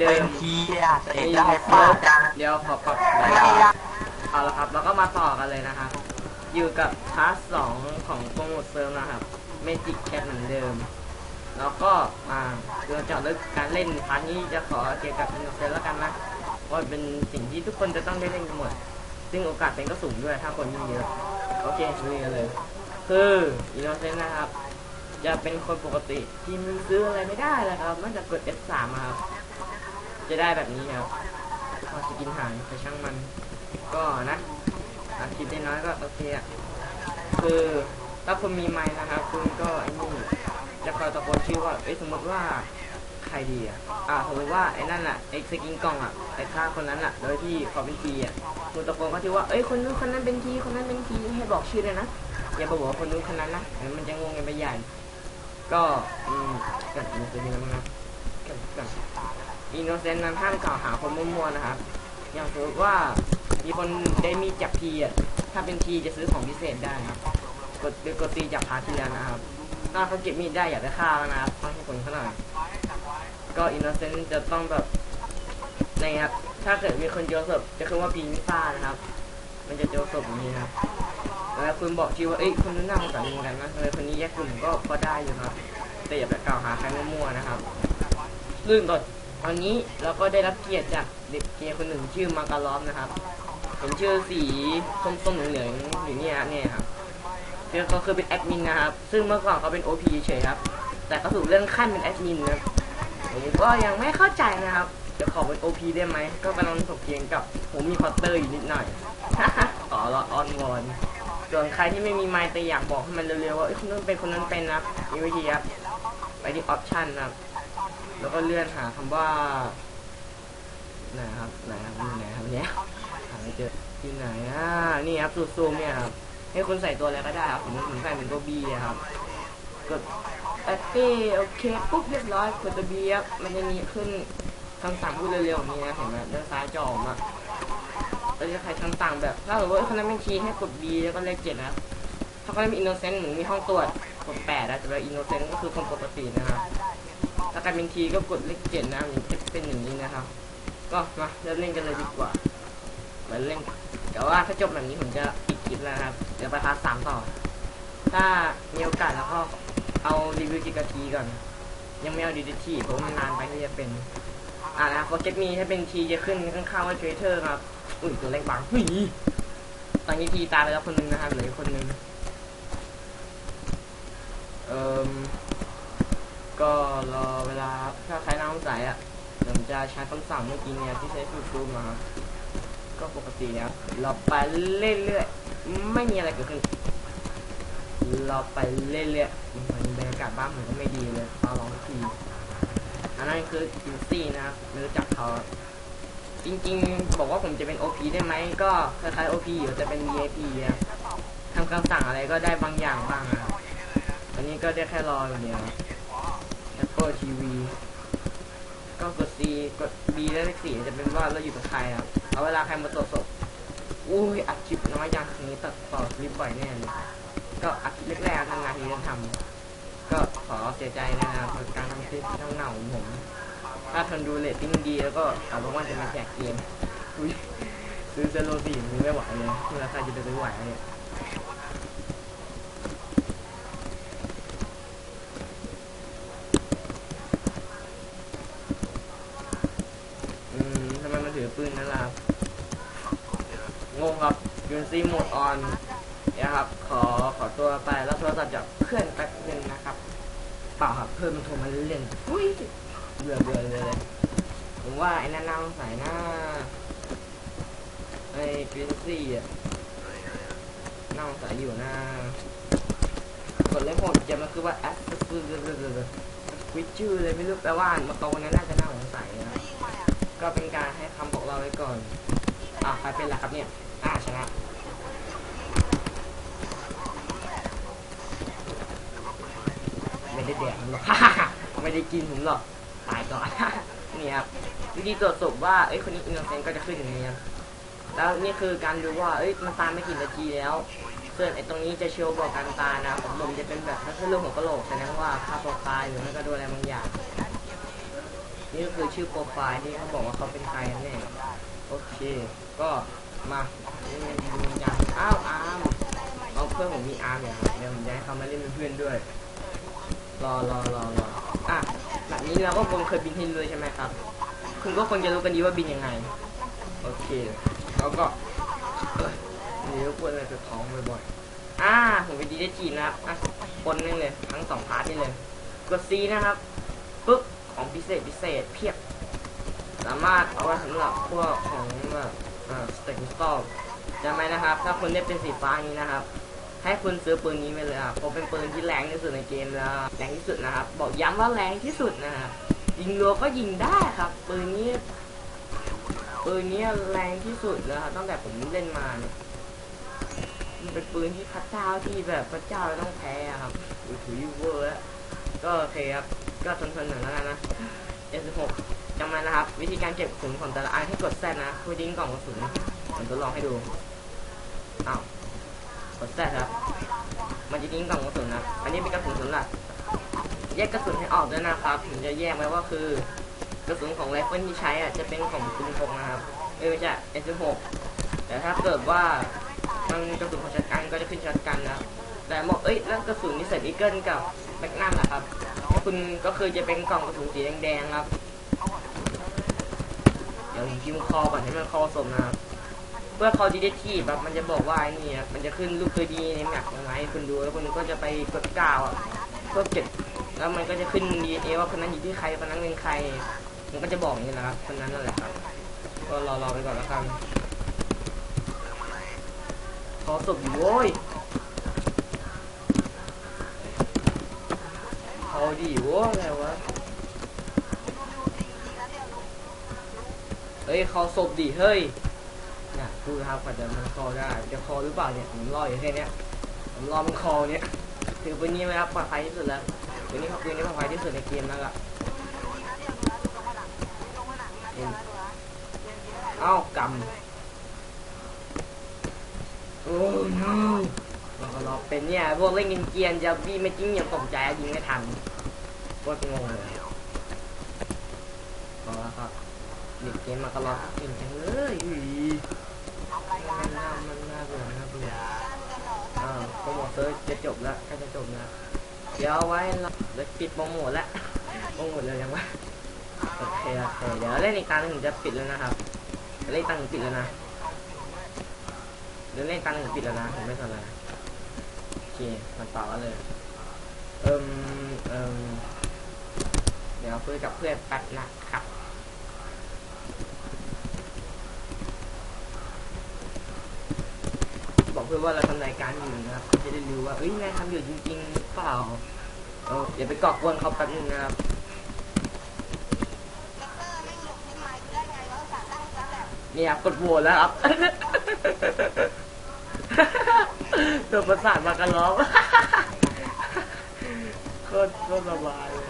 เดินมทีอะเสร็จได้ป้าจังเดี๋ยวขอปรับไม่ได้เอาละครับ แล้วก็มาต่อกันเลยนะครับ อยู่กับพาร์ทสองของโปรโมทเซิร์ฟนะครับเมจิกแคทเหมือนเดิม แล้วก็มาเราจะเลิกการเล่นพาร์ทนี้จะขอเกี่ยวกับอินโนเซนแล้วกันนะเพราะเป็นสิ่งที่ทุกคนจะต้องได้เล่นกันหมด ซึ่งโอกาสเป็นก็สูงด้วยถ้าคนมีเยอะโอเคลุยกันเลย คืออินโนเซนนะครับจะเป็นคนปกติที่มันซื้ออะไรไม่ได้เลยครับนอกจากกด F3 มาครับ จะได้แบบนี้ครับพอจะกินหางไปช่างมัน ก็นะอาคิดได้น้อยก็โอเคอะคือถ้าคุณมีไม้นะครับคุณก็ไอ้นี่จะคอยตะโกนชื่อว่าเอ้ยสมมติว่าใครดีอะอ่าสมมติว่าไอ้นั่นอะไอ้สกินกล่องอะไอ้ฆ่าคนนั้นอะ โดยที่ขอเป็นทีอะคุณตะโกนก็ชื่ว่าเอ้ยคนนู้นคนนั้นเป็นทีคนนั้นเป็นทีให้บอกชื่อเลยนะอย่าบอกว่าคนนู้นคนนั้นนะมันจะงงกันไปใหญ่ก็อืมกันมันจะมีอะไรบ้างนะกันกัน อินโนเซนต์นั้นห้ามกล่าวหาคนมั่วๆนะครับ อย่างสมมติว่ามีคนได้มีจับทีอะถ้าเป็นทีจะซื้อของพิเศษได้นะครับ กดกดตีจับพาทีแล้วนะครับ ถ้าเขาเก็บมีดได้อยากได้ฆ่าแล้วนะครับต้องให้คนเขาหน่อยก็อินโนเซนต์จะต้องแบบนะครับ ถ้าเกิดมีคนโยนศพจะขึ้นว่าปีนิซ่านะครับ มันจะโยนศพอย่างนี้นะครับแล้วคุณบอกชื่อว่าเอ้ยคนนู้นน่าสงสามือกันนะเลยคนนี้แยกกลุ่มก็ก็ได้อยู่ครับ แต่อย่าไปกล่าวหาใครมั่วๆนะครับลื่นก่อน ตอนนี้เราก็ได้รับเกียรติจากเด็กเกียร์คนหนึ่งชื่อมาการ้อมนะครับเห็นชื่อสีส้มๆเหลืองๆอยู่นี่ยเนี่ยครับคือเขาคือเป็นแอดมินนะครับ ซึ่งเมื่อก่อนเขาเป็น OP เฉยครับ แต่เขาถูกเลื่อนขั้นเป็นแอดมินนะผมก็ยังไม่เข้าใจนะครับจะขอเป็น OP ได้ไหม ก็กำลังถกเถียงกับผมมีพอตเตอร์อยู่นิดหน่อยขอละออนวอนส่วนใครที่ไม่มีไมค์แต่อยากบอกให้มันเร็วๆว่าคนนั้นเป็นคนนั้นเป็นนะครับมีวิธีครับ ไปที่ออปชันนะครับ แล้วก็เลื่อนหาคำว่าไหนครับไหนครับอยู่ไหนครับเนี่ยหาไม่เจอที่ไหนอ่านี่ครับสูซูมเนี่ยครับให้คุณใส่ตัวอะไรก็ได้ครับผมผมใส่เป็นตัวบีครับกดแอปเป้โอเคปุ๊บเรียบร้อยกดตัวบีครับมันจะมีขึ้นคำสั่งพูดเร็วๆนี้นะเห็นไหมด้านซ้ายจอมอะเราจะใครคำสั่งแบบถ้าสมมติว่าคนนั้นเป็นคีย์ให้กด B แล้วก็เลขเจ็ดนะครับถ้าคนนั้นมีอินโนเซนต์เหมือนมีห้องตรวจกดแปดนะแต่ว่าอินโนเซนต์ก็คือคนปกตินะครับ ถ้าการเป็นทีก็กดเลขเจ็ดนะครับอย่างเป็นอย่างนี้นะครับ ก็มาเริ่มเล่นกันเลยดีกว่ามาเล่นแต่ว่าถ้าจบแบบนี้ผมจะปิดคลิปแล้วนะครับเดี๋ยวไปพาร์ทสามต่อ ถ้ามีโอกาสแล้วก็เอารีวิวกิกาทีก่อน ยังไม่เอาดีดีทีเพราะมันนานไปที่จะเป็น อ่านะโปรเจกต์นี้ถ้าเป็นทีจะขึ้นข้างๆว่าเทรเทอร์ครับอุ้ยตัวเล็กบังหุ้ยตอนนี้ทีตายไปแล้วคนหนึงนะครับเหลือคนหนึงเอ่ม ก็รอเวลาถ้าใครน้ำใสอะผมจะใช้คำสั่งเมื่อกี้เนี่ยที่ใช้ฟูฟูมาก็ปกตินะรับเราไปเรื่อยๆไม่มีอะไรเกิดขึ้นเราไปเรื่อยๆมันบรรยากาศบ้านผมก็ไม่ดีเลยเอาลองทีอันนั้นคือคิซี่นะครับไม่รู้จักเขาจริงๆ บอกว่าผมจะเป็น OP ได้ไหมก็คล้ายๆ OP อยู่แต่เป็น VIP อะทำคำสั่งอะไรก็ได้บางอย่างบ้างอะอันนี้ก็ได้แค่รออย่างเดียว Apple TV ก็กด C กด B แล้วเลขสี่จะเป็นว่าเราอยู่กับใครครับเอาเวลาใครมาตรวจสอบอุ้ยอัดคลิปน้อยจังทีนี้ตัดต่อคลิปบ่อยแน่เลยก็อัดคลิปแรกๆทำงานที่จะทำก็ขอเสียใจนะครับการทำคลิปเน่าๆของผม ถ้าทนดูเรตติ้งดีแล้วก็เอาเป็นว่าจะมาแจกเกมอุ้ยซื้อเซโลสี่มือไม่ไหวเลยเมื่อใครจะไปซื้อไหวเนี่ย อืมทำไมมันถือปืนนั่นล่ะครับ งงครับยูนซีโหมดออนนะครับ ขอขอตัวไปแล้วโทรศัพท์จากเพื่อนแป๊บนึงนะครับ เปล่าครับเพื่อนมันโทรมาเล่นๆอุ้ยเบื่อเบื่อเลย ผมว่าไอ้นั่นน่าสงสัยนะไอ้กรีนซี่อะน่าสงสัยอยู่นะกดเลขหกจะมันคือว่าแอสวิชื่อเลยไม่รู้แปลว่ามาโตนั้นน่าจะน่าสงสัยนะก็เป็นการให้คำบอกเราไว้ก่อน อะใครเป็นล่ะครับเนี่ยาชนะไม่ได้แดกผมหรอกไม่ได้กินผมหรอกตายก่อนนี่ครับวิธีตรวจสอบว่าเอ้ยคนนี้อินโนเซนก็จะขึ้นอย่างนี้ครับแล้วนี่คือการดูว่าเอ้ยมันตายไม่กี่นาทีแล้วส่วนไอ้ตรงนี้จะโชว์บอกการตายนะผมผมจะเป็นแบบถ้าเรื่องของกระโหลกแสดงว่าฆ่าตัวตายหรือไม่ก็โดนอะไรบางอย่างนี่ก็คือชื่อโปรไฟล์ที่เขาบอกว่าเขาเป็นใครแน่โอเค ก็มา ย่างอ้าวอาร์มเอาเพื่อนผมมีอาร์มอย่างเดี๋ยวผมจะให้เขามาเล่นเป็นเพื่อนด้วย รอรอรอรออะแบบนี้เราก็คงเคยบินให้เลยใช่ไหมครับ คุณก็คงจะรู้กันดีว่าบินยังไง โอเคแล้วก็เอ้ยนี่ก็ควรอะไรจะท้องบ่อยๆอ่าผมไปดีได้จีนนะครับอะคนนึงเลยทั้งสองพาร์ทนี่เลยกด C นะครับปึ๊บของพิเศษพิเศษเพียบ สามารถเอาไว้สำหรับพวกของแบบเอ่อสเต็กสตอล จำไหมนะครับ ถ้าคุณได้เป็นสีฟ้านี้นะครับ ให้คุณซื้อปืนนี้ไปเลยครับเพราะเป็นปืนที่แรงที่สุดในเกมแล้วแรงที่สุดนะครับ บอกย้ำว่าแรงที่สุดนะครับยิงรัวก็ยิงได้ครับ ปืนนี้ปืนนี้แรงที่สุดแล้วครับตั้งแต่ผมเล่นมาเนี่ยมันเป็นปืนที่พระเจ้าที่แบบพระเจ้าต้องแพ้ครับอุ้ยถือยูเวอร์แล้วก็โอเคครับ ก็ทนๆหน่อยแล้วกันนะ S6 จำไว้นะครับ วิธีการเก็บกระสุนของแต่ละอันให้กดแซดนะคุยดิ้งกล่องกระสุนผมทดลองให้ดู อ้าวกดแซดครับ มันจะดิ้งกล่องกระสุนนะ อันนี้เป็นกระสุนสำหรับแยกกระสุนให้ออกด้วยนะครับผมจะแยกไว้ว่าคือกระสุนของไรเฟิลที่ใช้อะจะเป็นของปืนพกนะครับไม่ใช่ S16 แต่ถ้าเกิดว่ามันกระสุนของช็อตกันก็จะขึ้นช็อตกันนะแต่บอกเอ้ยแล้วกระสุนนี่ใส่อีเกิลกับแมกนัมนะครับคุณก็คือจะเป็นกล่องกระสุนสีแดงๆครับ เดี๋ยวผมพิมพ์คอก่อนให้มันคอสมนะครับ เพื่อคอดีเดทีแบบมันจะบอกว่าไอ้นี่อะมันจะขึ้นรูปตัวดีในแมปยังไงให้คุณดูแล้วคุณก็จะไปกดกาวอะเพื่อเก็บแล้วมันก็จะขึ้นดีเอว่าคนนั้นอยู่ที่ใครคนนั้นเป็นใคร มันก็จะบอกอย่างนี้นะครับคนนั้นนั่นแหละครับก็รอรอไปก่อนแล้วกันขอศพอยู่โว้ยเอาดิโว้ยอะไรวะเฮ้ยเขาศพดิเฮ้ย น่ะดูนะครับกว่าจะมันคอได้ จะคอหรือเปล่าเนี่ยผมรออยู่แค่เนี้ยผมรอมันคอเนี่ยถือปืนนี้ไหมครับปลอดภัยที่สุดแล้วปืนนี้ปืนนี้ปลอดภัยที่สุดในเกมแล้วล่ะอืมเอ้ากำโอ้ no มันก็รอเป็นเนี่ยพวกเล่นกินเกียนจะบี้ไม่จริงอย่างตกใจยิงไม่ทันโคตรงงเลยพอแล้วครับเด็กเกมมากระลอกเก่งจังเลยอุ้ย นน่ามันน่าเบื่อน่าเบื่ออ่าโปรโมทเซอร์จะจบแล้วใกล้จะจบแล้วเดี๋ยวเอาไว้เราเดี๋ยวปิดโปรโมทแล้วโปรโมทเลยยังวะโอเคโอเคเดี๋ยวเล่นอีกตาหนึ่งจะปิดแล้วนะครับเล่นตาหนึ่งปิดแล้วนะเดี๋ยวเล่นตาหนึ่งปิดแล้วนะผมไม่สนเลยโอเคมาต่อกันเลยเอิมเอิมเดี๋ยวคุยกับเพื่อนแป๊บนะครับ ว่าเราทำรายการอยู่นะครับจะได้รู้ว่าเอ้ยนายทำอยู่จริงๆหรือเปล่าเออเดี๋ยวไปกอกวนเขาแป๊บนึงนะครับนี่ครับกดโหวตแล้วครับตัวประสาทมากระล้อมโคตรโคตรสบายเลย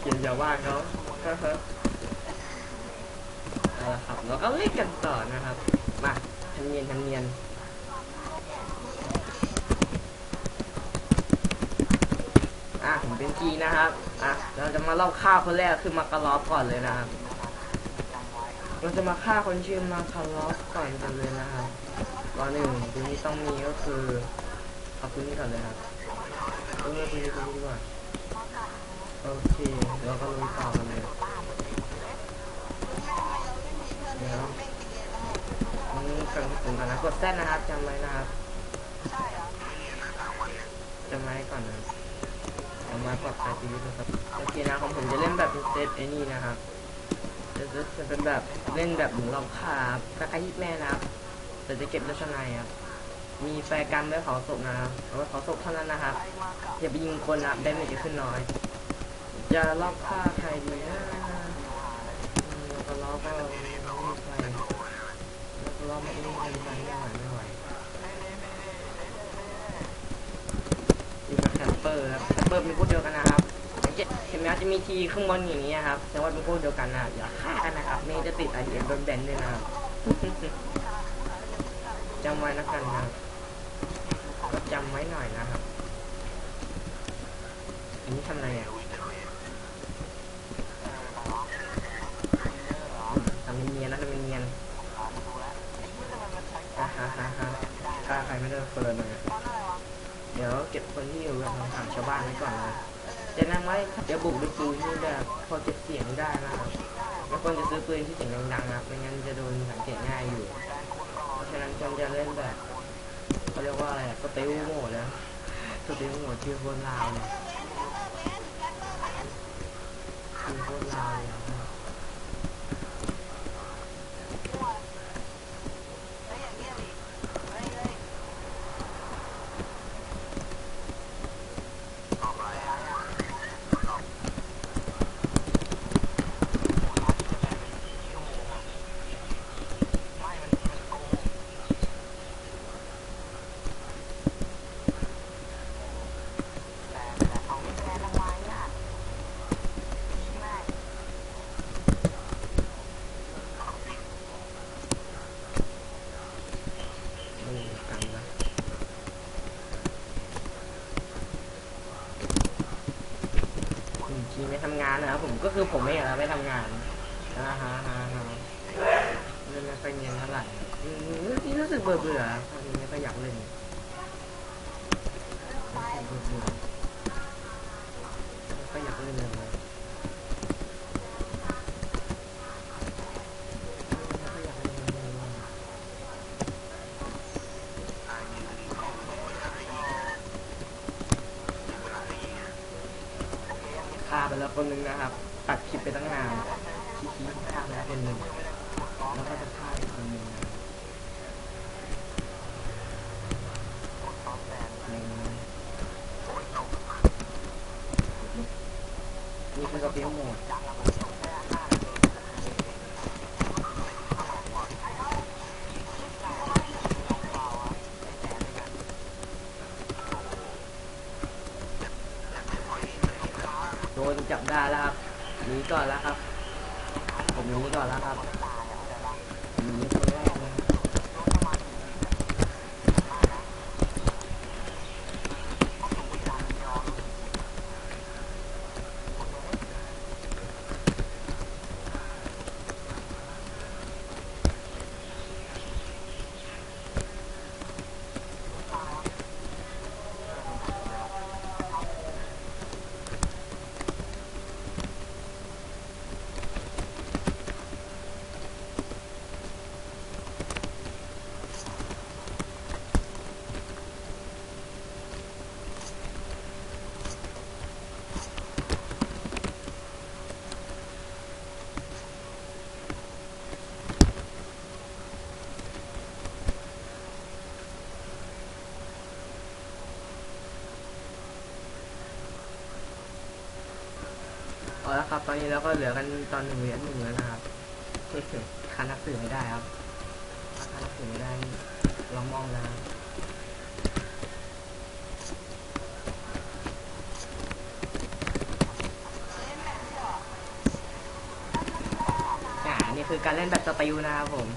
เกียนอย่าว่าเขาเอาละครับเราก็เล่นกันต่อนะครับำเนียนทำเนียนอะผมเป็นจีนะครับอะเราจะมาเล่าฆ่าคนแรกคือมาคารอฟก่อนเลยนะครับเราจะมาฆ่าคนชื่อมาคารอฟก่อนกันเลยนะครับก่อนหนึ่งทีนี้ต้องมีก็คือเอาปืนนี้ก่อนเลยครับเออปืนนี้ปืนนี้ดีกว่าโอเคเราก็ลุยต่อกันเลย เดี๋ยวอืมกดกระสุ นก่อนนะกดแซดนะครับจำไว้นะครับจำไว้ก่อนนะจำไว้ปลอดภัยชีวิตนะครับโอเคนะของผมจะเล่นแบบเป็นเซตไอ้นี่นะครับจะจะจะเป็นแบบเล่นแบบหมุนรอบคาบคล้ายๆยิปแม่นะครับแต่จะเก็บด้านข้างในครับมีแฟร์กันไว้เผาศพนะครับเอาไว้เผาศพเท่านั้นนะครับอย่าไปยิงคนนะครับได้ไม่จะขึ้นน้อยจะรอบฆ่าใครดีนะอืมแล้วก็ล้อก็ไม่มีใคร เราไม่ได้ไม่ไหวไม่ไหวอยู่กับแซมเปอร์ครับแซมเปอร์เป็นพเดียวกันนะครับเห็นไหมจะมีทีข้างบนอย่างนี้ครับแต่ว่าเป็นพวกเดียวกันนะอย่าฆ่ากันนะครับไม่จะติดไอเดียโดนแบนด้วยนะครับจำไว้นะกันนะก็จำไว้หน่อยนะครับอันนี้ทำอะไรอะทำเนียนนะทำเนียน ถ้าใครไม่โดนเฟรนเดอยเดี๋ยวเก็บคนที่อยู่กับทางชาวบ้านไว้ก่อนเลยจะนั่งไว้เดี๋ยวบุกด้วยปืนที่แบบพอเก็บเสียงได้นะครับไม่ควรจะซื้อปืนที่เสียงดังๆนะไม่งั้นจะโดนสังเกตง่ายอยู่เพราะฉะนั้นควรจะเล่นแบบเขาเรียกว่าอะไรอะสเตลโหมดนะสเตลโหมดที่โคตรลาวเลยที่โคตรลาวเลยอะ ไม่มีกันนะอืมทีไม่ทำ งานนะครับผมก็คือผมไม่อยากไปทำงานนะฮะฮะฮะเล่นไม่ค่อยเนียนเท่าไหร่อืมนี่รู้สึกเบื่อเบื่อๆตอนนี้ไม่ค่อยอยากเล่นไม่ค่อยอยากเล่นเลยไม่ค่อยอยากเล่นเลย ฆ่าไป แล้วคนนึงนะครับ ตัดคลิปไปตั้งนานที่ชี้ฆ่าไปแล้วคนหนึ่งแล้วก็จะฆ่าอีกคนนึงนะนี่คือกระเพียงหมดนจับได้แล้วครับหนี ก่อนแล้วครับ ผมหนีก่อนแล้วครับหนีคนแรกเลยเอาละครับ ตอนนี้เราก็เหลือกันตอนหนึ่งเหรียญหนึ่งแล้วนะครับคันนักสื่อไม่ได้ครับถ้าคันนักสื่อไม่ได้นี่เรามองแล้วอ่านี่คือการเล่นแบบสติลนะครับผม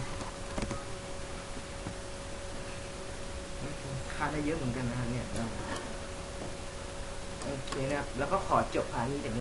ค่าได้เยอะเหมือนกันนะครับเนี่ยโอเคนะครับแล้วก็ขอจบพาร์ทนี้แต่